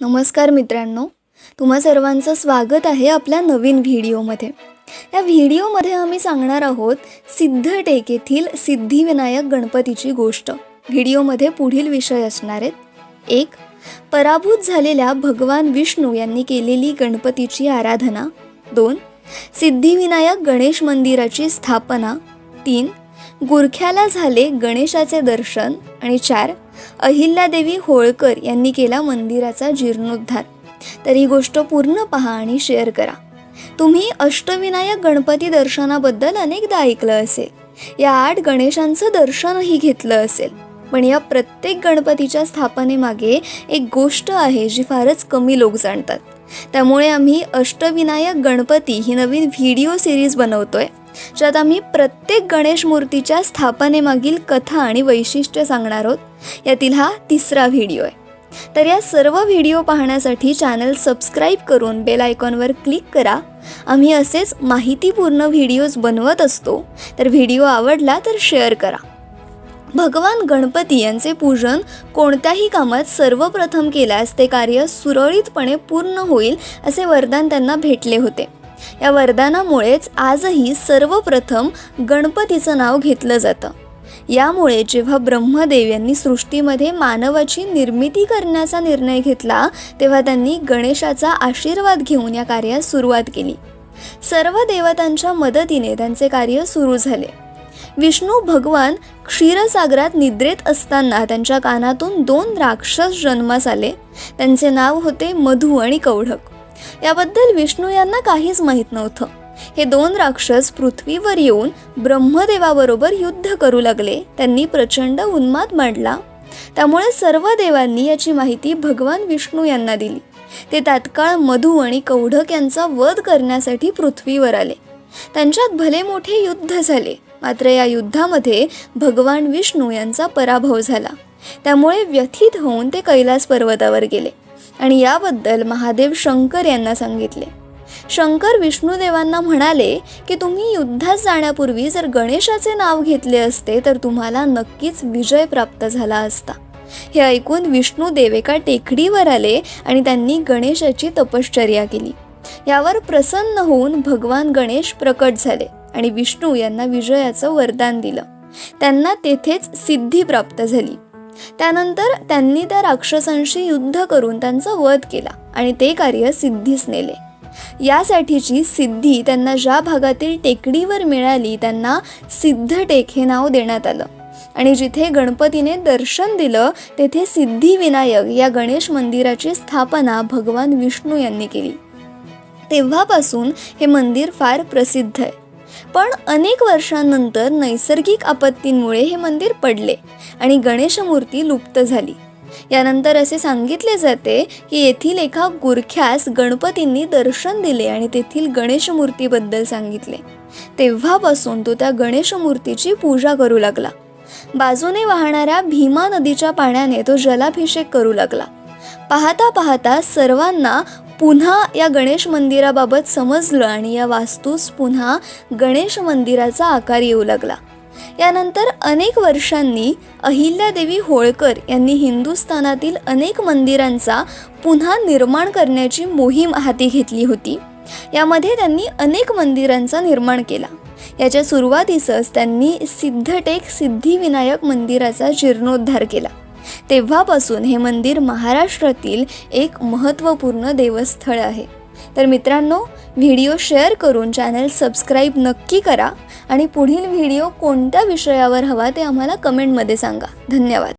नमस्कार मित्रांनो तुम्हा सर्वांचं स्वागत आहे आपल्या नवीन व्हिडिओमध्ये. या व्हिडिओमध्ये आम्ही सांगणार आहोत सिद्धटेक येथील सिद्धिविनायक गणपतीची गोष्ट. व्हिडिओमध्ये पुढील विषय असणार आहेत. एक पराभूत झालेल्या भगवान विष्णू यांनी केलेली गणपतीची आराधना. दोन सिद्धिविनायक गणेश मंदिराची स्थापना. तीन गुरख्याला झाले गणेशाचे दर्शन. आणि चार अहिल्यादेवी होळकर यांनी केला मंदिराचा जीर्णोद्धार. तर ही गोष्ट पूर्ण पहा आणि शेअर करा. तुम्ही अष्टविनायक गणपती दर्शनाबद्दल अनेकदा ऐकलं असेल. या आठ गणेशांचं दर्शनही घेतलं असेल. पण या प्रत्येक गणपतीच्या स्थापनेमागे एक गोष्ट आहे जी फारच कमी लोक जाणतात. त्यामुळे आम्ही अष्टविनायक गणपती ही नवीन व्हिडिओ सिरीज बनवतोय. ज्यात आम्ही प्रत्येक गणेश मूर्तीच्या स्थापनेमागील कथा आणि वैशिष्ट्य सांगणार आहोत. यातील हा तिसरा व्हिडिओ आहे. तर या सर्व व्हिडिओ पाहण्यासाठी चॅनल सबस्क्राईब करून बेल आयकॉनवर क्लिक करा. आम्ही असेच माहितीपूर्ण व्हिडिओज बनवत असतो. तर व्हिडिओ आवडला तर शेअर करा. भगवान गणपती यांचे पूजन कोणत्याही कामात सर्वप्रथम केल्यास ते कार्य सुरळीतपणे पूर्ण होईल असे वरदान त्यांना भेटले होते. या वरदानामुळेच आजही सर्वप्रथम गणपतीचं नाव घेतलं जातं. यामुळे जेव्हा ब्रह्मदेव यांनी सृष्टीमध्ये मानवाची निर्मिती करण्याचा निर्णय घेतला तेव्हा त्यांनी गणेशाचा आशीर्वाद घेऊन या कार्यास सुरुवात केली. सर्व देवतांच्या मदतीने त्यांचे कार्य सुरू झाले. विष्णू भगवान क्षीरसागरात निद्रेत असताना त्यांच्या कानातून दोन राक्षस जन्मास आले. त्यांचे नाव होते मधु आणि कौढक. याबद्दल विष्णू यांना काहीच माहीत नव्हतं. हे दोन राक्षस पृथ्वीवर येऊन ब्रह्मदेवाबरोबर युद्ध करू लागले. त्यांनी प्रचंड उन्माद मांडला. त्यामुळे सर्व देवांनी याची माहिती भगवान विष्णू यांना दिली. ते तात्काळ मधु आणि कौढक यांचा वध करण्यासाठी पृथ्वीवर आले. त्यांच्यात भले मोठे युद्ध झाले मात्र या युद्धामध्ये भगवान विष्णू यांचा पराभव झाला. त्यामुळे व्यथित होऊन ते कैलास पर्वतावर गेले. आणि याबद्दल महादेव शंकर यांना सांगितले. शंकर विष्णुदेवांना म्हणाले की तुम्ही युद्धात जाण्यापूर्वी जर गणेशाचे नाव घेतले असते तर तुम्हाला नक्कीच विजय प्राप्त झाला असता हे ऐकून विष्णुदेव एका टेकडीवर आले आणि त्यांनी गणेशाची तपश्चर्या केली. यावर प्रसन्न होऊन भगवान गणेश प्रकट झाले आणि विष्णू यांना विजयाचं वरदान दिलं. त्यांना तेथेच सिद्धी प्राप्त झाली. त्यानंतर त्यांनी त्या राक्षसांशी युद्ध करून त्यांचा वध केला आणि ते कार्य सिद्धीस नेले. यासाठीची सिद्धी त्यांना ज्या भागातील टेकडीवर मिळाली त्यांना सिद्धटेक हे नाव देण्यात आलं. आणि जिथे गणपतीने दर्शन दिलं तेथे सिद्धिविनायक या गणेश मंदिराची स्थापना भगवान विष्णू यांनी केली. तेव्हापासून हे मंदिर फार प्रसिद्ध आहे. पण अनेक वर्षांनंतर नैसर्गिक आपत्तींमुळे हे मंदिर पडले आणि गणेशमूर्ती लुप्त झाली. यानंतर असे सांगितले जाते की येथील एका गुरख्यास गणपतींनी दर्शन दिले आणि तेथील गणेशमूर्तीबद्दल सांगितले. तेव्हापासून तो त्या गणेशमूर्तीची पूजा करू लागला. बाजूने वाहणाऱ्या भीमा नदीच्या पाण्याने तो जलाभिषेक करू लागला. पाहता पाहता सर्वांना पुन्हा या गणेश मंदिराबाबत समजलं आणि या वास्तूस पुन्हा गणेश मंदिराचा आकार येऊ लागला. यानंतर अनेक वर्षांनी अहिल्यादेवी होळकर यांनी हिंदुस्थानातील अनेक मंदिरांचा पुन्हा निर्माण करण्याची मोहीम हाती घेतली होती. यामध्ये त्यांनी अनेक मंदिरांचा निर्माण केला. याच्या सुरुवातीसच त्यांनी सिद्धटेक सिद्धिविनायक मंदिराचा जीर्णोद्धार केला. तेव्हापासून हे मंदिर महाराष्ट्रातील एक महत्त्वपूर्ण देवस्थळ आहे. तर मित्रांनो व्हिडिओ शेअर करून चॅनल सबस्क्राईब नक्की करा आणि पुढील व्हिडिओ कोणत्या विषयावर हवा ते आम्हाला कमेंटमध्ये सांगा. धन्यवाद.